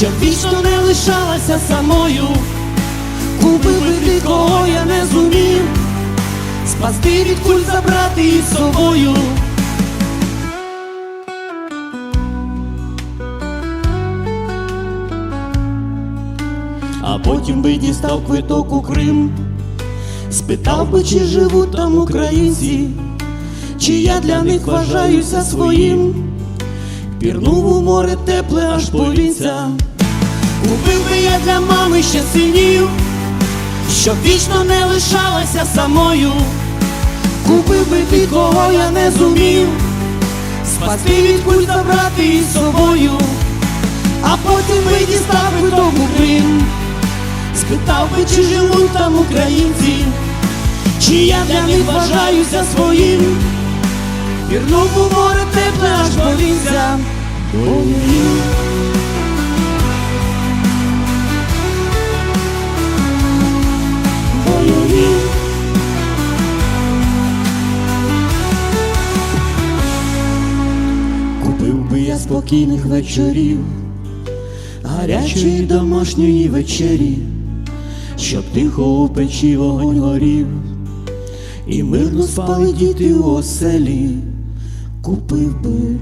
щоб вічно не лишалася самою. Купив ти, кого я не зумів, спасти від куль забрати із собою. А потім би дістав квиток у Крим, спитав би, чи живуть там українці, чи я для них вважаюся своїм. Пірнув у море тепле аж по Купив би я для мами ще синів, щоб вічно не лишалася самою. Купив би ти, кого я не зумів, спасти від куль забрати із собою, а потім би дістав би дому Крим, спитав би, чи живуть там українці, чи я для них вважаюся своїм. Пірнув у море тепле аж по я спокійних вечорів, гарячої домашньої вечері, щоб тихо у печі вогонь горів, і мирно спали діти у оселі, купив би